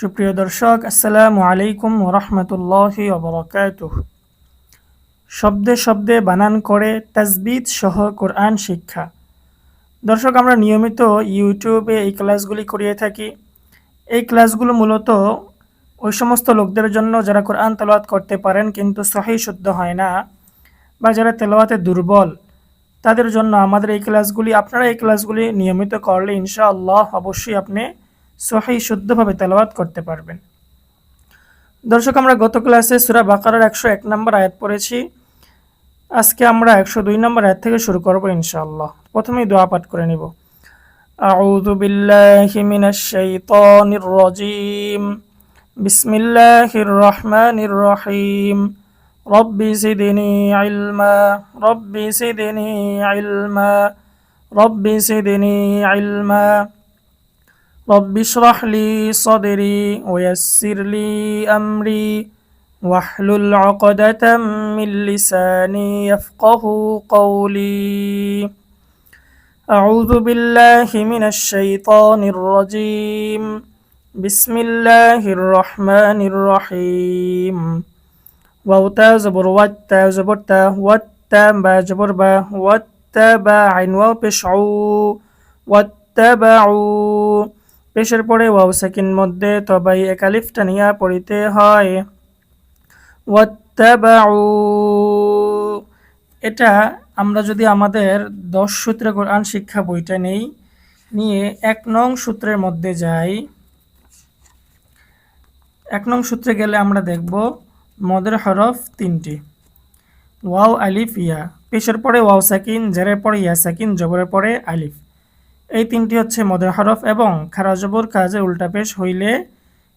সুপ্রিয় দর্শক, আসসালামু আলাইকুম ওরহমতুল্লাহি অবরকাতুহ শব্দে শব্দে বানান করে তাজবিদ সহ কোরআন শিক্ষা। দর্শক, আমরা নিয়মিত ইউটিউবে এই ক্লাসগুলি করিয়ে থাকি। এই ক্লাসগুলো মূলত ওই সমস্ত লোকদের জন্য যারা কোরআন তেলাওয়াত করতে পারেন কিন্তু সহি শুদ্ধ হয় না বা যারা তেলাওয়াতে দুর্বল, তাদের জন্য আমাদের এই ক্লাসগুলি, আপনারা এই ক্লাসগুলি নিয়মিত করলে ইনশাআল্লাহ অবশ্যই আপনি সহি শুদ্ধভাবে তেলাওয়াত করতে পারবেন দর্শক আমরা গত ক্লাসে সুরা বাকারার একশো এক নম্বর আয়াত পড়েছি আজকে আমরা একশো দুই নম্বর আয়াত থেকে শুরু করব ইনশাআল্লাহ প্রথমেই দোয়া পাঠ করে নিব أعوذ بالله من الشيطان الرجيم بسم الله الرحمن الرحيم رب زدني علما رب زدني علما رب زدني علما رب اشرح لي صدري ويسر لي أمري واحلل عقدة من لساني يفقه قولي. أعوذ بالله من الشيطان الرجيم. بسم الله الرحمن الرحيم. واوتا زبر واتا زبر تا واتا با زبر با واتا عين واو بشعو واتبعوا পেশের পরে ওয়াও সেকিন মধ্যে তবাই একালিফ টানিয়া পড়িতে হয়। ওয়াত্তাবাউ। এটা আমরা যদি আমাদের দশ সূত্রে কোরআন শিক্ষা বইটা নেই, নিয়ে এক নং সূত্রের মধ্যে যাই। এক নং সূত্রে গেলে আমরা দেখব মদের হরফ তিনটি। ওয়াও আলিফ ইয়া। পেশের পরে ওয়াও সাকিন, জেরের পরে ইয়া সাকিন, জবরের পরে আলিফ। এই তিনটি হচ্ছে মদের হরফ এবং খারাজবর কাজে উল্টা পেশ হইলে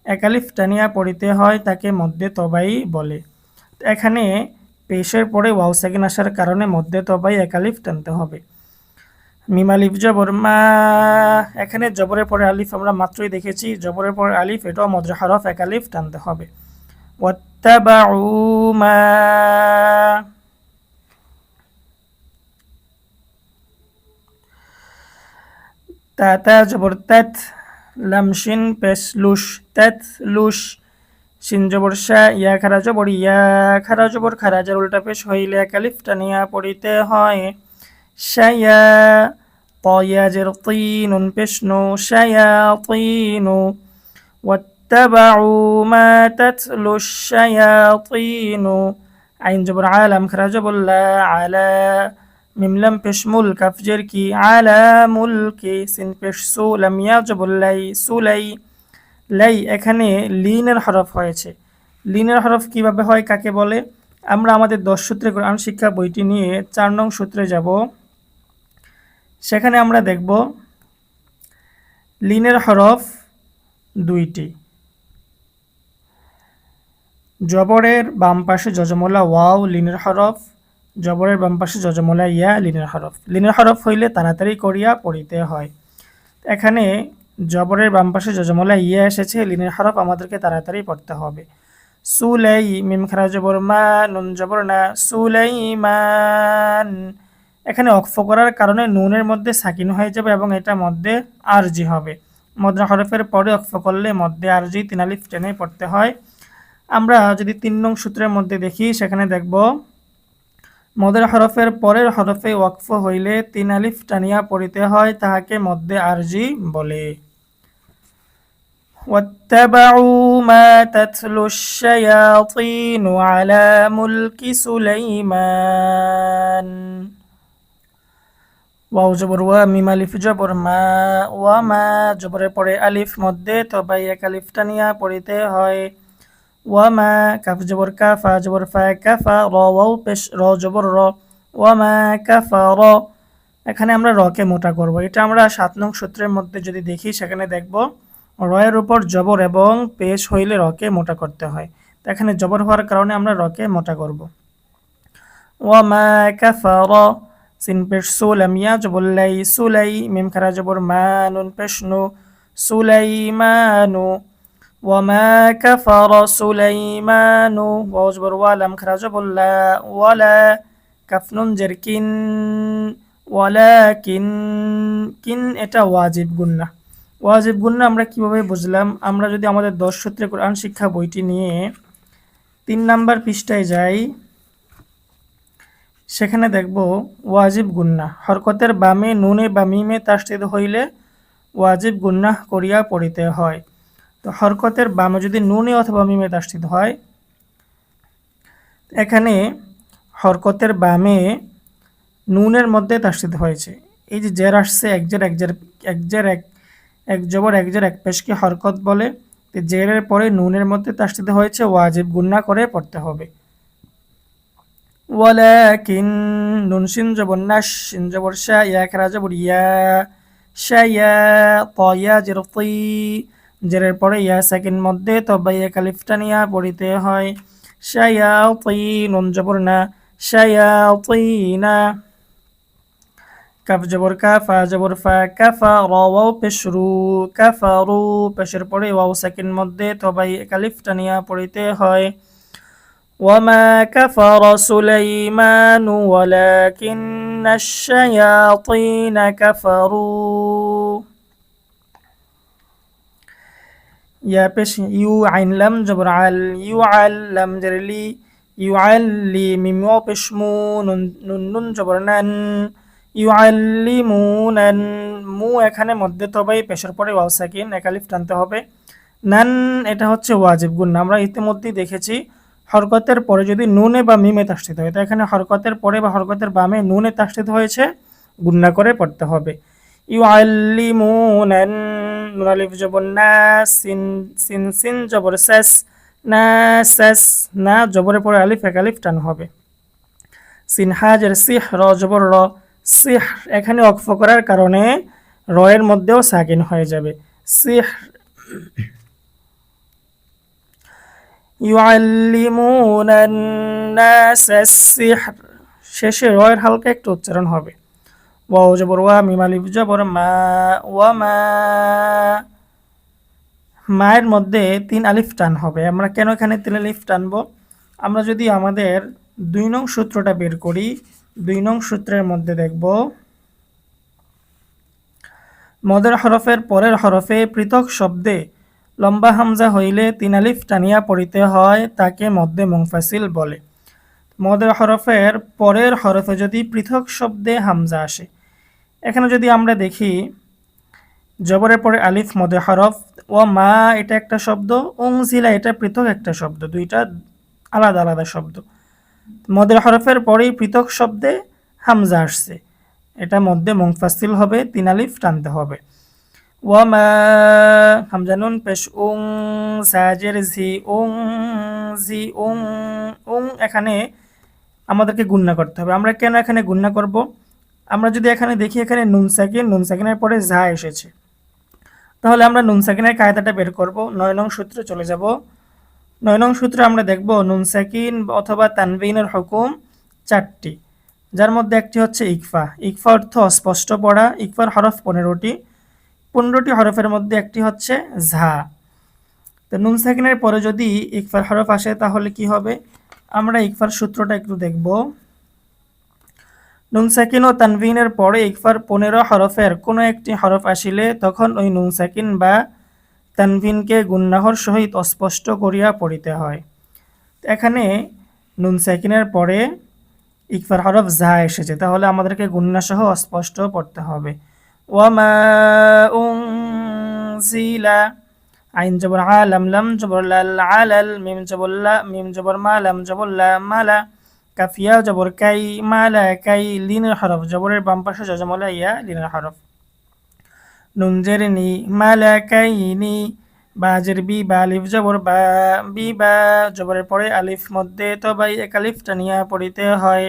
একালিফ টানিয়া পড়িতে হয় তাকে মধ্যে তবাই বলে। এখানে পেশের পরে ওয়াও সেকেন্ড আসার কারণে মধ্যে তবাই একালিফ টানতে হবে। মিমালিফ জবর, মা, এখানে জবরের পরে আলিফ আমরা মাত্রই দেখেছি, জবরের পরে আলিফ, এটাও মদ্র হরফ একালিফ টানতে হবে। ওয়াত্তাবাউ মা। তা তা জবর ত্যাত লামশিন পেশ লুশ ত্যাত লুশ শিন জবর শা ইয়া খারা জবর ইয়া খারা জবর খারাজের উল্টা পেশ হইলে একালিফ টানিয়া পড়িতে হয় শায়া طياجر طين بشنو شياطين واتبعوا ما تتلو الشياطين عين جبر عالم خرج لا على মিমলাম পেশমুল কাফজের কি? আলা মুলকি সিন পেশ সু লাম ইয়াজবুল্লাই সুলাই লাই এখানে লিনের হরফ হয়েছে। লিনের হরফ কীভাবে হয়, কাকে বলে? আমরা আমাদের দশ সূত্রে কোরআন শিক্ষা বইটি নিয়ে চার নং সূত্রে যাব। সেখানে আমরা দেখব লিনের হরফ দুইটি। জবরের বাম পাশে যজমলা ওয়াও লিনের হরফ জবরের বাম পাশে যজমলা ইয়া লিনের হরফ। লিনের হরফ হইলে তাড়াতাড়ি করিয়া পড়িতে হয়। এখানে জবরের বাম পাশে যজমলা ইয়া এসেছে, লিনের হরফ আমাদেরকে তাড়াতাড়ি পড়তে হবে। সুলাই মিম খারা জবর মা, নুন জবর না সুলাই মান এখানে অক্ফ করার কারণে নুনের মধ্যে সাকিন হয়ে যাবে এবং এটা মধ্যে আরজি হবে। মদ্রা হরফের পরে অক্ফ করলে মধ্যে আরজি তিনালিফ টেনে পড়তে হয়। আমরা যদি তিন নং সূত্রের মধ্যে দেখি, সেখানে দেখব মদের হরফের পরের হরফে ওয়াকফ হইলে তিন আলিফ টানিয়া পড়িতে হয় তাহাকে মধ্যে আরজি বলে واتبعوا ما تتلو الشياطين على ملك سليمان ওয়াও জবর ওয়া মিম আলিফ জবর মা ওয়া মা জবরের পরে আলিফ মধ্যে তবাই এক আলিফ টানিয়া পড়িতে হয় ওয়ামা কাফ জবর কাফা জবর ফা কাফা র ওয়াও পেশ র জবর র ওয়ামা কাফা র এখানে আমরা রকে মোটা করব। এটা আমরা সাত নং সূত্রের মধ্যে যদি দেখি, সেখানে দেখব রয়ের উপর জবর এবং পেশ হইলে রকে মোটা করতে হয়। তো এখানে জবর হওয়ার কারণে আমরা রকে মোটা করব। ওয়ামা কাফা র সিন পেশ ইয়া জবল্লাই সুলাই, মিম খারা জবর মা নুন পেশ নু সুলাইমানু وما كفر سليمان واجبر ولم خرج بلا ولا كفن جركن ولكن কিন এটা ওয়াজিব গুন্না ওয়াজিব গুন্না আমরা কিভাবে বুঝলাম আমরা যদি আমাদের দশ সূত্রে কোরআন শিক্ষা বইটি নিয়ে তিন নাম্বার পৃষ্ঠায় যাই সেখানে দেখব ওয়াজিব গুন্না হরকতের বামে নুনে বা মিমে তাস্তিদ হইলে ওয়াজিব গুন্না করিয়া পড়িতে হয় তো হরকতের বামে যদি নুনে অথবা মিমে তাস্তিদ হয়, এখানে হরকতের বামে নুনের মধ্যে তাস্তিদ হয়েছে। এই যে জের আসছে, এক জের এক জের, এক এক জবর, এক জের, এক পেশকে হরকত বলে জেরের পরে নুনের মধ্যে তাস্তিদ হয়েছে, ওয়াজিব গুন্না করে পড়তে হবে। ওয়ালাকিন নুন সিন জবর নাশ, সিন জবর শা ইয়া খেরা জবর ইয়া শা ইয়া তয়া জের তি জেরের পরে ইয়া সেকেন্ড মধ্যে তবে ইয়া কালিফটা নিয়া পড়িতে হয় শা ইয়া তি নুন জবর না শা ইয়া না কাফ জবর কাফা জবর ফা কাফা র ওয়াও পেশরু কাফারু পেশের পরে ওয়াও সেকেন্ড মধ্যে তবাই কালিফ টানিয়া পড়িতে হয় وما كفر سليمان ولكن الشياطين كفروا ইয়া পেশ ইউ আইনলাম জবর আল ইউ আল লাম জেরেলি ইউ আল লি মিম পেশ মু নুন নুন জবর নান ইউ আল লি মু মু এখানে মধ্যে তবাই পরে ওয়াও একালিফ টানতে হবে নান এটা হচ্ছে ওয়াজিব আমরা ইতিমধ্যেই দেখেছি হরকতের পরে যদি নুনে বা মিমে তাস্তিত হয় তো এখানে হরকতের পরে বা হরকতের বামে নুনে তাস্তিত হয়েছে গুন্না করে পড়তে হবে ইউ আল্লিমুনান নুন আলিফ জবর না সিন সিন সিন জবর স্যাস না শেষ না জবরের পরে আলিফ এক আলিফ টান হবে সিনহাজের সিহ র জবর র সিহ এখানে অক্ফ করার কারণে র এর মধ্যেও সাকিন হয়ে যাবে সিহ ইউআল্লিমুনান নাস সিহর শেষে র এর হালকা একটু উচ্চারণ হবে ওয়াও জবর ওয়া মিম আলিফ মা ওয়া মা মায়ের মধ্যে তিন আলিফ টান হবে। আমরা কেন এখানে তিন আলিফ টানবো? আমরা যদি আমাদের দুই নং সূত্রটা বের করি, দুই নং সূত্রের মধ্যে দেখব। মদের হরফের পরের হরফে পৃথক শব্দে লম্বা হামজা হইলে তিন আলিফ টানিয়া পড়িতে হয়, তাকে মধ্যে মুংফাসিল বলে। মদের হরফের পরের হরফে যদি পৃথক শব্দে হামজা আসে এখানে যদি আমরা দেখি, জবরের পরে আলিফ, মদে হরফ ও মা এটা একটা শব্দ ওংজিলা এটা পৃথক একটা শব্দ, দুইটা আলাদা আলাদা শব্দ। মদের হরফের পরেই পৃথক শব্দে হামজা আসছে। এটা মধ্যে মুংফাসিল হবে, তিন আলিফ টানতে হবে। ওয়ামা হামজা নুন, পেশ উং সাজের ঝি উং জি উং উং এখানে আমাদেরকে গুন্না করতে হবে। আমরা কেন এখানে গুন্না করব? আমরা যদি এখানে দেখি, এখানে নুন সাকিন নুন সাকিনের পরে ঝা এসেছে। তাহলে আমরা নুন সাকিনের কায়দাটা বের করব, নয় নং সূত্রে চলে যাব। নয় নং সূত্রে আমরা দেখব নুন সাকিন অথবা তানবিনের হুকুম চারটি, যার মধ্যে একটি হচ্ছে ইকফা। ইকফা অর্থ অস্পষ্ট পড়া, ইকফার হরফ পনেরোটি পনেরোটি হরফের মধ্যে একটি হচ্ছে ঝা। তো নুন সাকিনের পরে যদি ইকফার হরফ আসে, তাহলে কি হবে? আমরা ইকফার সূত্রটা একটু দেখব। নুন সাকিন ও তানভিনের পরে ইকফার পনেরো হরফের কোনো একটি হরফ আসিলে তখন ওই নুন সাকিন বা তানভিনকে গুন্নাহর সহিত অস্পষ্ট করিয়া পড়িতে হয়। এখানে নুন সাকিনের পরে ইকফার হরফ জা এসেছে, তাহলে আমাদেরকে গুন্না সহ অস্পষ্ট পড়তে হবে। ওয়ামা উনজিলা, আইন জবর আলাম লাম জবর লাল, আলাল, মিম জবর মিম জবর মা, লাম, জবর লা মালা কাফিয়া, জবর কাই, মালা কাই, লিনের হরফ, জবরের বাম পাশে জজমলা ইয়া, লিনের হরফ। নুনজের নি, মালা কাই নি বাজের বি বা আলিফ, জবর বা বি বা, জবরের পরে আলিফ মধ্যে তো বাই এক আলিফ টানিয়া পড়িতে হয়।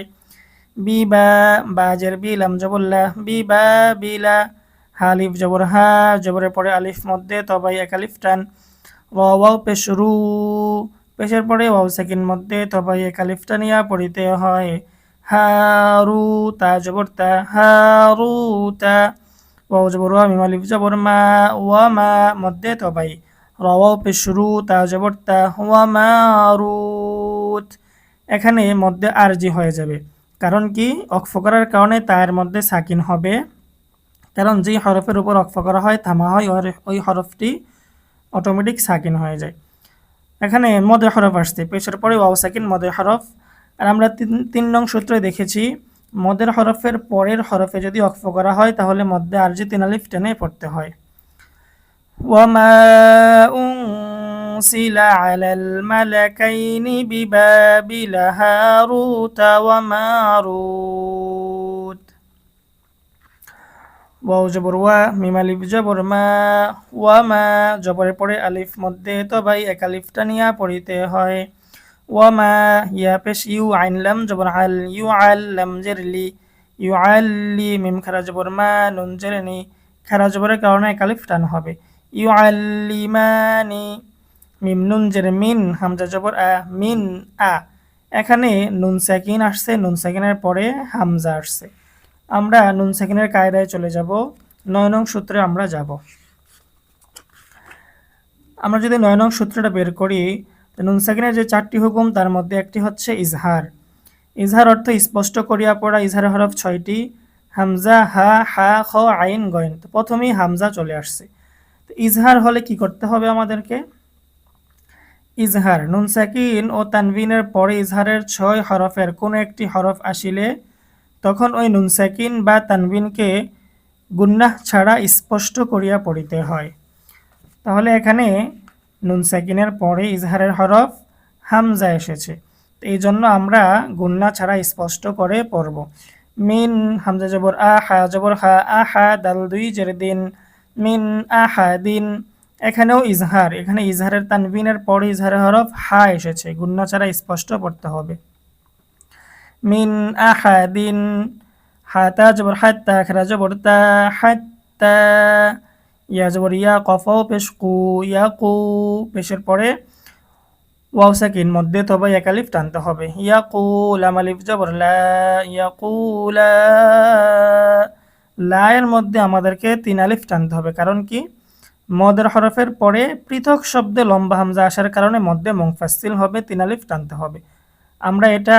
বি বা বাজের বি, লাম জবল্লা বি বা বিলা হালিফ জবর হা, জবরের পরে আলিফ মধ্যে তো তবাই এক আলিফ টান। ওয়াও, পেশ, রু পেশের পরে ওয়াও সেকেন্ড মধ্যে তবাই এক আলিফ টানিয়া পড়িতে হয়। হারু তা জবর তা হারু তা ওয়াও, জবর, ওয়া, মিম, আলিফ, জবর, মা, ওয়া, মা, মধ্যে তবাই রাওয়াও পেশ রু তা জবর তা ওয়া মারুত এখানে মধ্যে আরজি হয়ে যাবে। কারণ কি? অক্ষ করার কারণে তার মধ্যে সাকিন হবে। কারণ যেই হরফের উপর অক্ফ করা হয় থামা হয় ওই হরফটি অটোমেটিক সাকিন হয়ে যায়। এখানে মদে হরফ আসছে পেশের পরে ওয়াও সাকিন মদে হরফ আর আমরা তিন তিন নং সূত্রে দেখেছি মদের হরফের পরের হরফে যদি অক্ফ করা হয় তাহলে মধ্যে আরজি তিন আলিফ টেনে পড়তে হয় وما أنزل على الملكين ببابل هاروت وماروت ওয়াও জবর ওয়া, মিম আলিফ, জবর মা, ওয়া মা, জবরের পরে আলিফ, মধ্যে তো ভাই এক আলিফটা নিয়া পড়িতে হয়। ওয়া মা, ইয়া পেশ, ইউ আইন লাম, জবর আল, ইউ আল লাম জেরলি ইউ আল্লি মিম খারা জবর মা, নুন জেরনি খারা জবরের কারণে এক আলিফ টান হবে। ইউ আল্লিমানি মিম, নুন, জের, মিন, হামজা, জবর, আ, মিন, আ। এখানে নুন, সাকিন আসছে, নুন, সাকিনের পরে হামজা আসছে। আমরা নুন সেকেন্ডের কায়দায় চলে যাব। নয় নং সূত্রে আমরা যাব। আমরা যদি নয় নং সূত্রটা বের করি, নুন সেকেন্ডের যে চারটি হুকুম, তার মধ্যে একটি হচ্ছে ইজহার। ইজহার অর্থ স্পষ্ট করিয়া পড়া, ইজহার হরফ ছয়টি। হামজা, হা হা, খ, আইন, গয়েন। তো প্রথমেই হামজা চলে আসছে। তো ইজহার হলে কি করতে হবে আমাদেরকে? ইজহার, নুন সাকিন ও তানবিনের পরে ইজহারের ছয় হরফের কোনো একটি হরফ আসিলে তখন ওই নুনসাকিন বা তানবিনকে গুন্নাহ ছাড়া স্পষ্ট করিয়া পড়িতে হয়। তাহলে এখানে নুনসাকিনের পরে ইজহারের হরফ হামজা এসেছে। তো এই জন্য আমরা গুন্না ছাড়া স্পষ্ট করে পড়ব। মিন, হামজা জবর আ, হা জবর হা, আ, হা, দাল দুই, জের দিন, মিন, আ, হা, দিন। এখানেও ইজহার, এখানে ইজহারের তানবিনের পরে ইজহারের হরফ হা এসেছে। গুন্না ছাড়া স্পষ্ট পড়তে হবে। মিন আহাদিন হাতা জবর হাত্তা খেরা জবর তা হাত্তা ইয়া জবর ইয়া কফ পেশ কু ইয়া কু পেশের পরে ওয়াও সাকিন মধ্যে তবে এক আলিফ টানতে হবে ইয়া কু লাম আলিফ জবর লা ইয়া কু লা লায়ের মধ্যে আমাদেরকে তিন আলিফ টানতে হবে। কারণ কি? মদের হরফের পরে পৃথক শব্দে লম্বা হামজা আসার কারণে মধ্যে মুংফাসিল হবে, তিন আলিফ টানতে হবে। আমরা এটা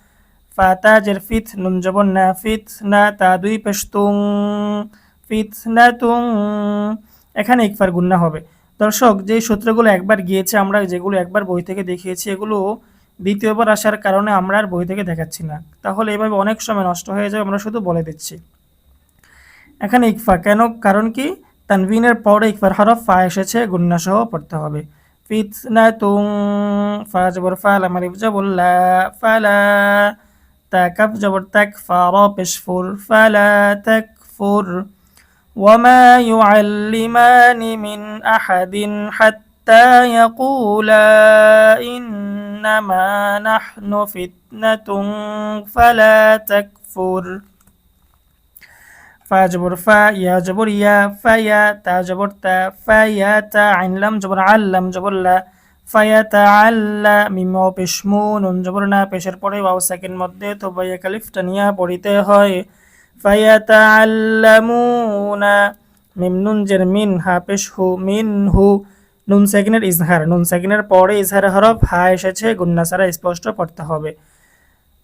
ফাতা জের ফিত নুন জবর না ফিত না তা দুই পেশ তুং ফিত না তুং এখানে ইকফার গুন্না হবে। দর্শক, যে সূত্রগুলো একবার গিয়েছে, আমরা যেগুলো একবার বই থেকে দেখিয়েছি, এগুলো দ্বিতীয়বার আসার কারণে আমরা আর বই থেকে দেখাচ্ছি না। তাহলে এভাবে অনেক সময় নষ্ট হয়ে যাবে আমরা শুধু বলে দিচ্ছি। এখানে ইকফা কেন? কারণ কি? তানভিনের পরে ইকফার হরফ ফা এসেছে গুন্না সহ পড়তে হবে। ফিতনা তুং ফা জবর ফা লাম আলিফ জবর লা ফালা تكف كف جبر تكفر بشفر اشفر فلا تكفر. وما يعلمان من أحد حتى يقولا إنما نحن فتنة فلا تكفر. فاجبر فا يا جبر يا فيا تاجبر تا فيا تا عن لم جبر علم جبر لا. ফায়াতাআল্লা মিম পেশমু নুন জবর না পেশের পরে ওয়াও মধ্যে তো বাইয়া কালিফটা নিয়ে পড়িতে হয়। ফায়াতাআল্লামুনা মিম নুন মিন হা পেশ হু মিন হু। নুন সেকেন্ডের ইজহার। নুন সেকেন্ডের পরে ইজহার হরফ হা এসেছে, গুন্না ছাড়া স্পষ্ট পড়তে হবে।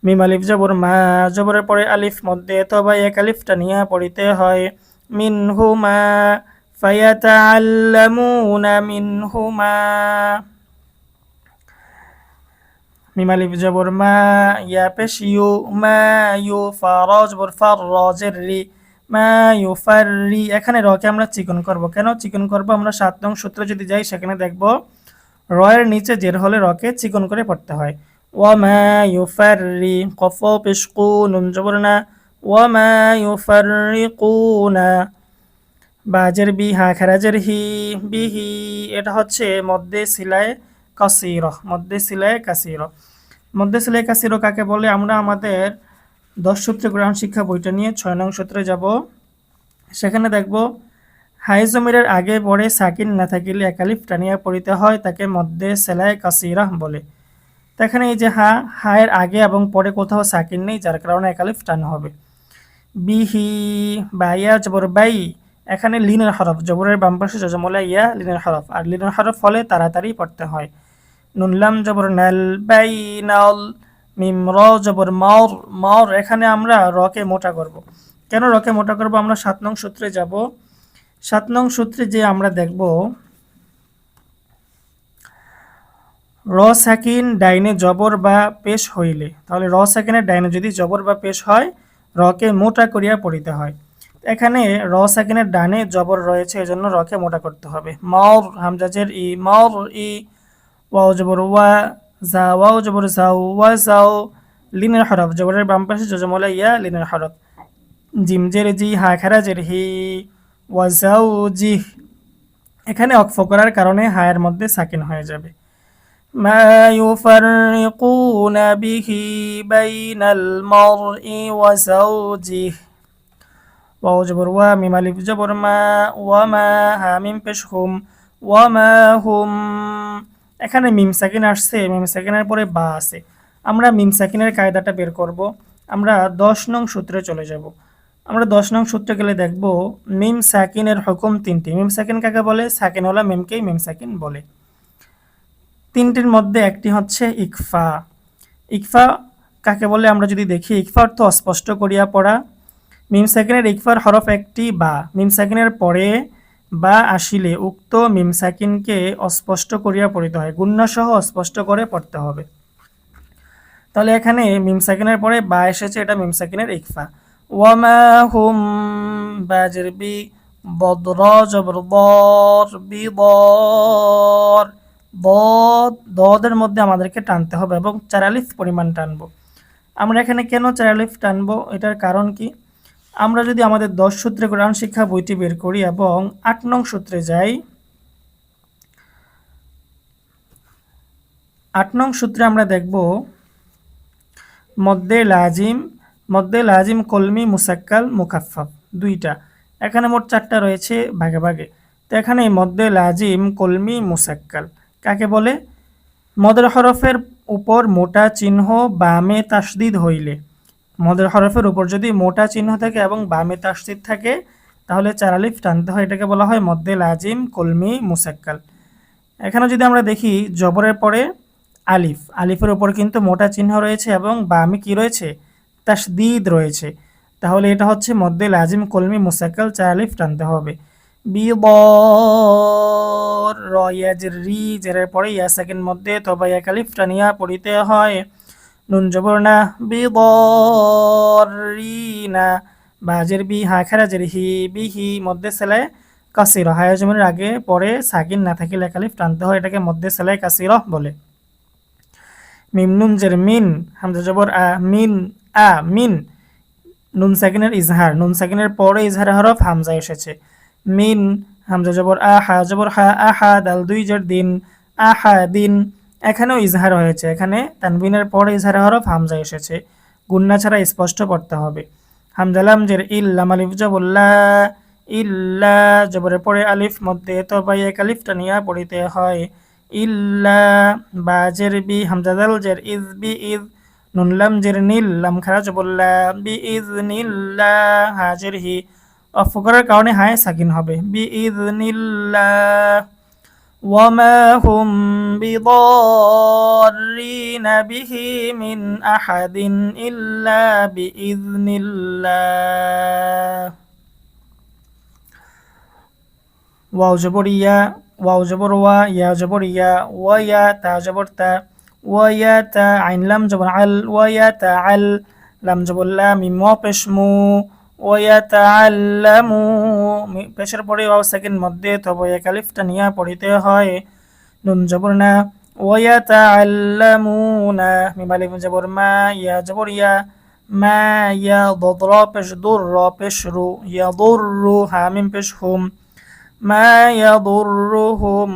মিম আলিফ জবর মা জবরের পরে আলিফ মধ্যে তবা এক আলিফটা নিয়ে পড়িতে হয়। মিন হুমা ফায়াতাআল্লামুনা মিন হুমা মিম আলিফ জবর মা ইয়া পেশ ইউ মা ইউ ফারা জবর ফার রজের রি, মা ইউ ফাররি এখানে রকে আমরা চিকন করব। কেন চিকন করব? আমরা সাত নং সূত্রে যদি যাই, সেখানে দেখব রয়ের নিচে জের হলে রকে চিকন করে পড়তে হয়। ওয়া মা ইউ ফাররি কফ পেশ কু নুন জবর না মা ইউ ফাররিকুনা বাজের বি হা খেরাজের হি বিহি এটা হচ্ছে মধ্যে সিলায় কাসির মধ্যে সিলায় কাসির মধ্যে কাসির কাকে বলে, আমরা আমাদের দশ সূত্রে গ্রহণ শিক্ষা বইটা নিয়ে ছয় নং সূত্রে যাব। সেখানে দেখব, হাইজমিরের আগে পরে সাকিন না থাকিলে একালিফ টানিয়া পড়িতে হয় তাকে মধ্যে সেলাই কাসিরাহ বলে। এখানে এই যে হা হায়ের আগে এবং পরে কোথাও সাকিন নেই, যার কারণে একালিফ টান হবে। বিহি বা ইয়া জবর বাই, এখানে লিনের হরফ, জবরের বাম পাশে জজমলা ইয়া লিনের হরফ, আর লিনের হরফ ফলে তাড়াতাড়ি পড়তে হয়। নুনলাম জবর নাল বাই নাল, মিম র জবর মর মর এখানে আমরা রকে মোটা করব। কেন রকে মোটা করব? আমরা সাত নং সূত্রে যাব। সাত নং সূত্রে যে আমরা দেখব, র সাকিন ডাইনে জবর বা পেশ হইলে, তাহলে র সাকিনের ডাইনে যদি জবর বা পেশ হয়, রকে মোটা করিয়া পড়িতে হয়। এখানে র সাকিনের ডানে জবর রয়েছে, এজন্য রকে মোটা করতে হবে। মর হামজাজের ই মর ই ওয়াও জবর ওয়া জা ওয়াও জবর জাও ওয়া জাও লিনের হরফ জবরের বাম পাশে জজমলা ইয়া লিনের হরফ জিমজের জি হা খারাজের হি ওয়া জাও জি এখানে অক্ফ করার কারণে হায়ের মধ্যে সাকিন হয়ে যাবে ما يفرقون به بين المرء وزوجه ওয়াও জবর ওয়া মিম আলিফ জবর মা ওয়া মা হা মিম পেশ হুম ওয়া মা হুম এখানে মিম সাকিন আসছে, মিম সাকিনের পরে বা আছে। আমরা মিম সাকিনের কায়দাটা বের করব। আমরা দশ নং সূত্রে চলে যাব। আমরা দশ নং সূত্রে গেলে দেখব, মিম সাকিনের হুকুম তিনটি। মিম সাকিন কাকে বলে? সাকিন হলা মিমকেই মিম সাকিন বলে। তিনটির মধ্যে একটি হচ্ছে ইকফা। ইকফা কাকে বলে? আমরা যদি দেখি ইকফা অর্থ অস্পষ্ট করিয়া পড়া। মিম সাকিনের ইকফার হরফ একটি বা। মিম সাকিনের পরে বা আসিলে উক্ত মিম সাকিনকে অস্পষ্ট করিয়া পড়িতে হয়। গুণ্যসহ অস্পষ্ট করে পড়তে হবে। তাহলে এখানে মিম সাকিনের পরে বা এসেছে, এটা মিম সাকিনের ইকফা। ওয়ামা হুম বাজের বি বদ্র বর বি বর দদের মধ্যে আমাদেরকে টানতে হবে এবং চারালিফ পরিমাণ টানবো। আমরা এখানে কেন চারালিফ টানবো? এটার কারণ কি? আমরা যদি আমাদের দশ সূত্রে কোরআন শিক্ষা বইটি বের করি এবং আট নং সূত্রে যাই, আট নং সূত্রে আমরা দেখব, মদ্দে লাজিম মদ্দে লাজিম কলমি মুসাক্কাল মুকাফাফ দুইটা। এখানে মোট চারটা রয়েছে ভাগে ভাগে। তো এখানে মদ্দে লাজিম কলমি মুসাক্কাল। কাকে বলে? মদের হরফের উপর মোটা চিহ্ন বামে তাসদিদ হইলে। মদের হরফের উপর যদি মোটা চিহ্ন থাকে এবং বামে তাসদিদ থাকে, তাহলে চারালিফ টানতে হয়। এটাকে বলা হয় মদ্দে লাজিম, কলমি, মুসাক্কাল। এখানে যদি আমরা দেখি জবরের পরে আলিফ। আলিফের উপর কিন্তু মোটা চিহ্ন রয়েছে এবং বামে কি রয়েছে? তাসদিদ রয়েছে। তাহলে এটা হচ্ছে মদ্দে লাজিম, কলমি, মুসাক্কাল, চারালিফ টানতে হবে। বিদর রয়াজের রি জেরের পরে ইয়া সেকেন্ড মধ্যে এক আলিফ টানিয়া পড়িতে হয়। নুন জবর না বাজের বি হা খারাজের হি বিহি মধ্যে সেলাই কাসির। হায়াজমের আগে পরে সাকিন না থাকিলে এক আলিফ টানতে হয়, এটাকে মধ্যে সেলাই কাসির বলে। মিম জের মিন, হামজা জবর আ মিন আ মিন। নুন সাকিনের ইজহার, নুন সাকিনের পরে ইজহার হরফ হামজা এসেছে। মিন, হামজা জবর হা জবর হা আহা দাল দুই জের দিন আহা দিন। এখানেও ইজহার হয়েছে। এখানে তানবিনের পরে ইজহার হরফ হামজা এসেছে। গুন্না ছাড়া স্পষ্ট পড়তে হবে। হামজালাম জের ইল্লাম আলিফ জবল্লা, ইল্লা জবরের পরে আলিফ মধ্যে তবাই এক আলিফটা নিয়া পড়িতে হয়। ইল্লা বাজের বি হামজাদাল জের ইজ বি ইজ, নুনলাম জের নীল লাম খারা জবল্লা, B is নীল্লা Hajer he. Of করার কারণে হায় সাকিন হবে। বি ইজনিল্লাহ وما هم بضارين به من احد الا باذن الله. واو جبريا واو جبروا يا جبريا ويا تا جبرتا ويا تا عين لم جبر عل ويا تا عل لم جبر لا ميم مو ওয়াতাআল্লামু পেশের পরে ওয়াও সেকেন্ড মধ্যে তবে এক আলিফটা নিয়ে পড়িতে হয়। নুন জবর না, ওয়াতাআল্লামুনা, মিম আলিফ জবর মা ইয়া জবর ইয়া মা ইয়া দদরা পেশ দুর র পেশ রু, ইয়া দুর রু হামিম পেশ হুম, মা ইয়া দুর হুম।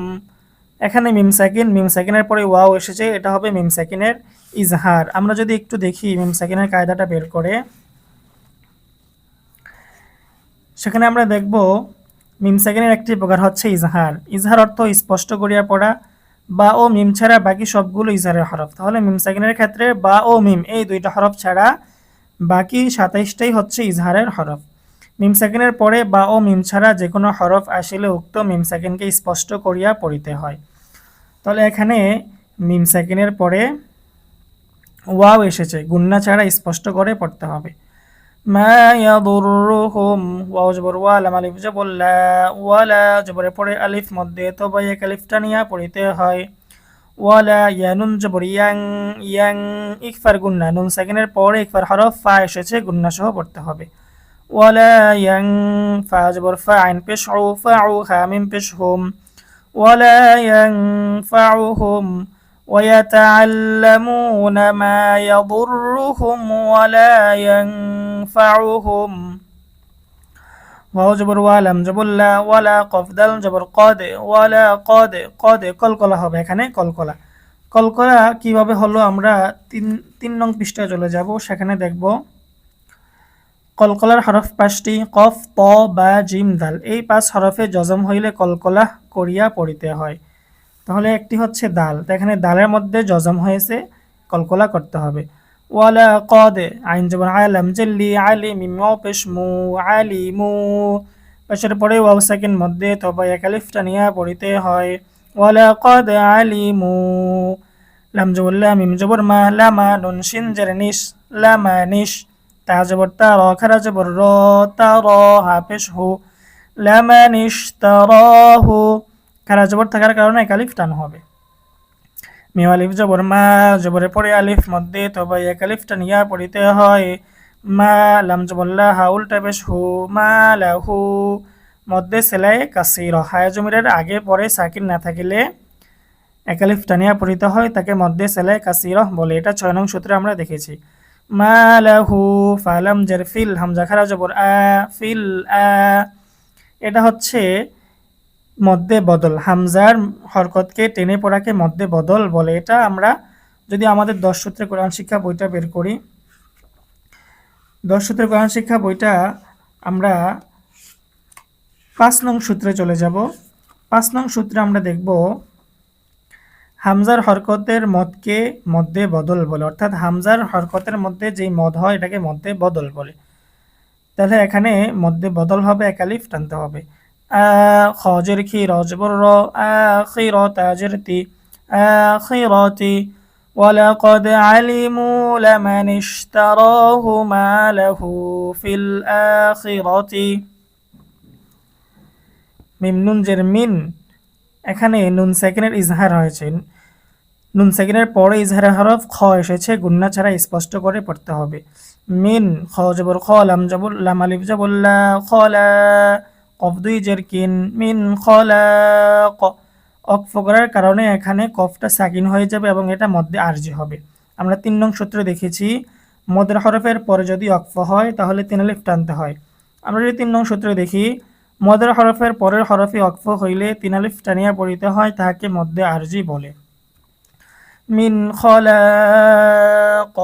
এখানে মিম সাকিন মিম সাকিনের পরে ওয়াও এসেছে, এটা হবে মিম সাকিনের ইজহার। আমরা যদি একটু দেখি মিম সাকিনের কায়দাটা বের করে। সেখানে আমরা দেখব মিম সেকেন্ডের একটি প্রকার হচ্ছে ইজহার। ইজহার অর্থ স্পষ্ট করিয়া পড়া, বা ও মিম ছাড়া বাকি সবগুলো ইজহারের হরফ। তাহলে মিম সেকেন্ডের ক্ষেত্রে বা ও মিম এই দুইটা হরফ ছাড়া বাকি সাতাইশটাই হচ্ছে ইজহারের হরফ। মিম সেকেন্ডের পরে বা ও মিম ছাড়া যে কোনো হরফ আসলে উক্ত মিম সেকেন্ডকে স্পষ্ট করিয়া পড়িতে হয়। তাহলে এখানে মিম সেকেন্ডের পরে ওয়াও এসেছে, গুন্না ছাড়া স্পষ্ট করে পড়তে হবে। মা ইয়াদুররুহুম ওয়াও জবর ওয়া লাম আলিফ জবর লা ওয়ালা জবরের পরে আলিফ মধ্যে তবে এক আলিফটা নিয়ে পড়িতে হয় ওয়ালা ইয়ানুন জবর ইয়াং ইয়াং ইকফার গুন্না নুন সেকেন্ডের পরে ইকফার হরফ ফা এসেছে গুন্না সহ পড়তে হবে ওয়ালা ইয়াং ফা জবর ফা আইন পেশ ও ফা ও হা মিম পেশ হুম ওয়ালা ইয়াং ফা হুম ويتعلمون ما يضرهم ولا ينفعهم ওয়াও জবর ওয়ালাম জবুল্লা ওয়ালা কফদাল জবর কদে ওয়ালা কদে কদে কলকলা হবে এখানে কলকলা। কলকলা কীভাবে হলো? আমরা তিন তিন নং পৃষ্ঠায় চলে যাব। সেখানে দেখব। কলকলার হরফ পাঁচটি, কফ, ত, বা, জিম, দাল। এই পাঁচ হরফে জজম হইলে কলকলা করিয়া পড়িতে হয়। তাহলে একটি হচ্ছে দাল। এখানে দালের মধ্যে জজম হয়েছে, কলকলা করতে হবে। ওয়ালা কদে আইন যেমন আলাম জেল্লি আলি মিম পেশমু আলি মু পেশের পরে ওয়াও সেকেন্ড মধ্যে তবে একালিফটা নিয়ে পড়িতে হয়। ওয়ালা কদ আলি মু লাম জবর মিম জবর মা, লামা লামা নিস তা জবর তা র, খারা র, তা র, হা লামা র হু। খারা জবর থাকার কারণে এক আলিফ টান হবে। মিম আলিফ জবর মা জবরের পরে আলিফ মধ্যে তবে এক আলিফ টানিয়া পড়িতে হয়। মা লাম জবল্লা হা উল্টা বেশ হু, মা লাহু মধ্যে সেলাই কাসির হায় জমিরের আগে পরে সাকির না থাকিলে একালিফ টানিয়া পড়িতে হয়, তাকে মধ্যে সেলাই কাসির বলে। এটা ছয় নং সূত্রে আমরা দেখেছি। মা লাহু ফালাম জের ফিল হামজা খারা জবর আ, ফিল আ। এটা হচ্ছে মধ্যে বদল, হামজার হরকতকে টেনে পড়াকে মধ্যে বদল বলে। এটা আমরা যদি আমাদের দশ সূত্রে কোরআন শিক্ষা বইটা বের করি, দশ সূত্রে কোরআন শিক্ষা বইটা আমরা পাঁচ নং সূত্রে চলে যাব। পাঁচ নং সূত্রে আমরা দেখব, হামজার হরকতের মদকে মধ্যে বদল বলে। অর্থাৎ হামজার হরকতের মধ্যে যেই মদ হয়, এটাকে মধ্যে বদল বলে। তাহলে এখানে মধ্যে বদল হবে একালিফ টানতে হবে। خاجر كي راجبر را آخرة تاجرتي آخرتي ولقد علموا لمن اشتراه ما له في الآخرة মিম নুন জের মিন এখানে নুন সেকেন্ডের ইজহার হয়েছে নুন সেকেন্ডের পরে ইজহারের হরফ খ এসেছে গুন্না ছাড়া স্পষ্ট করে পড়তে হবে মিন খ জবর খ লাম জবর লাম আলিফ জবল্লা খলা কফ দুই জের কিন মিন খলাক। অক্ফ করার কারণে এখানে কফটা সাকিন হয়ে যাবে এবং এটা মধ্যে আরজি হবে। আমরা তিন নং সূত্রে দেখেছি, মদের হরফের পরে যদি অক্ফ হয়, তাহলে তিন আলিফ টানতে হয়। আমরা যদি তিন নং সূত্রে দেখি, মদের হরফের পরের হরফে অক্ফ হইলে তিন আলিফ টানিয়া পড়িতে হয়, তাহাকে মধ্যে আরজি বলে। মিন খলাক।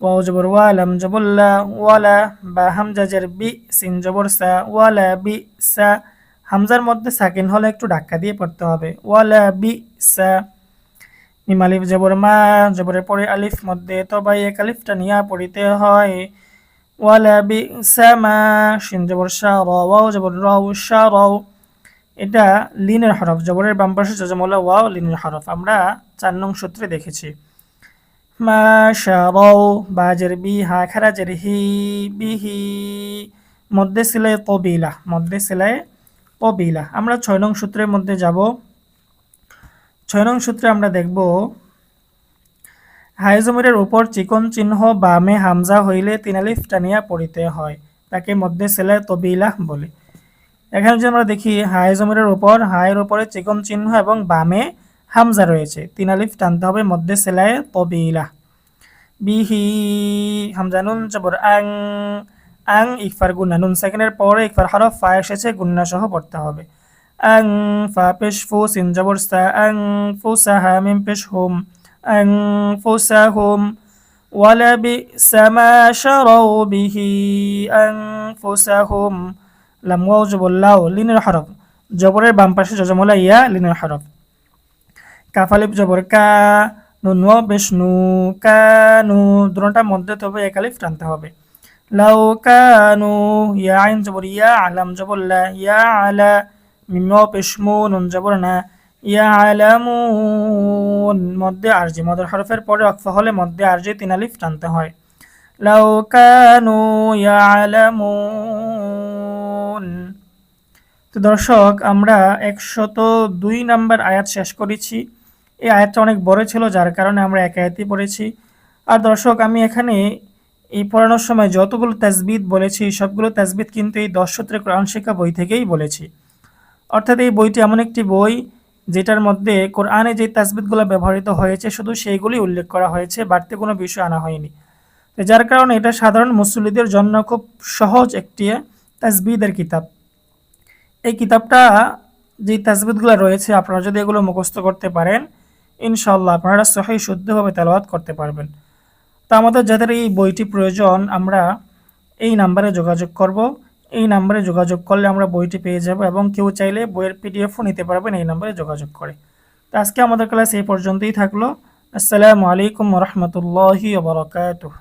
ওয়াও জবর ওয়ালাম জবল্লা ওয়ালা বা হামজা জের বি সিন জবর সা ওয়ালা বি সা হামজার মধ্যে সাকিন হলে একটু ধাক্কা দিয়ে পড়তে হবে। ওয়ালা বি সা মিম আলিফ জবর মা জবরের পরে আলিফ মধ্যে তবাই এক আলিফটা নিয়ে পড়িতে হয়। ওয়ালা বি মা সিন জবর সা র ওয়াও জবর রাও সা রাও এটা লিনের হরফ। জবরের বাম পাশে যজমলা ওয়াও লিনের হরফ। আমরা চার নং সূত্রে দেখেছি। মা শারাও বাজের বি হা খারাজের হি বিহি। মধ্যে সিলাই কবিলা মধ্যে সিলাই কবিলা আমরা ছয় নং সূত্রের মধ্যে যাব। ছয় নং সূত্রে আমরা দেখব হাইজমিরের উপর চিকন চিহ্ন বামে হামজা হইলে তিনালিফ টানিয়া পড়িতে হয়, তাকে মধ্যে সেলাই তবিলা বলে। এখানে যদি আমরা দেখি হাইজমিরের উপর, হায়ের উপরে চিকন চিহ্ন এবং বামে হামজা রয়েছে তিন আলিফ টানতে হবে মধ্যে সেলায় তবিলা বিহি হামজা নুন জবর আং আং ইকফার গুন্না নুন সেকেন্ডের পরে ইকফার হরফ ফা এসেছে গুন্না সহ পড়তে হবে আং ফা পেশ ফু সিন জবর সা আং ফু সাহা মিম পেশ হুম আং ফু সা হুম ولبئس ما شروا به أنفسهم লাম ওয়াও জবর লাও লিনের হরফ জবরের বাম পাশে যজমলা ইয়া লিনের হরফ কাফালিপ জবর কা বেশ নু, কা নু দুটোটার মধ্যে তবে একালিফ টানতে হবে। লাউ কানু ইয়া আইন জবর ইয়া আলাম জবর লা, ইয়া আলা মিম ওয়াও পেশ মু, নুন জবর না, ইয়া আলামুন মধ্যে আরজি মদের হরফের পরে অক্ফ হলে মধ্যে আরজি তিন আলিফ টানতে হয়। লাউ কানু ইয়ালামুন তো দর্শক, আমরা একশত দুই নাম্বার আয়াত শেষ করেছি। এই আয়াতটা অনেক বড় ছিল, যার কারণে আমরা এক আয়াতই পড়েছি। আর দর্শক, আমি এখানে এই পড়ানোর সময় যতগুলো তাজবিদ বলেছি, সবগুলো তাজবিদ কিন্তু এই দশ সূত্রে কোরআন শিক্ষা বই থেকেই বলেছি। অর্থাৎ এই বইটি এমন একটি বই, যেটার মধ্যে কোরআনে যে তাজবিদগুলো ব্যবহৃত হয়েছে, শুধু সেইগুলি উল্লেখ করা হয়েছে, বাড়তি কোনো বিষয় আনা হয়নি। তো যার কারণে এটা সাধারণ মুসল্লিদের জন্য খুব সহজ একটি তাজবিদের কিতাব। এই কিতাবটা, যে তাজবিদগুলো রয়েছে, আপনারা যদি এগুলো মুখস্থ করতে পারেন ইনশাল্লাহ আপনারা সহি শুদ্ধভাবে তেলাওয়াত করতে পারবেন। তা আমাদের যাদের এই বইটি প্রয়োজন, আমরা এই নাম্বারে যোগাযোগ করব। এই নাম্বারে যোগাযোগ করলে আমরা বইটি পেয়ে যাব এবং কেউ চাইলে বইয়ের পিডিএফও নিতে পারবেন এই নাম্বারে যোগাযোগ করে। তো আজকে আমাদের ক্লাস এই পর্যন্তই থাকল। আসসালামু আলাইকুম রহমতুল্লাহি বারকাতুহ।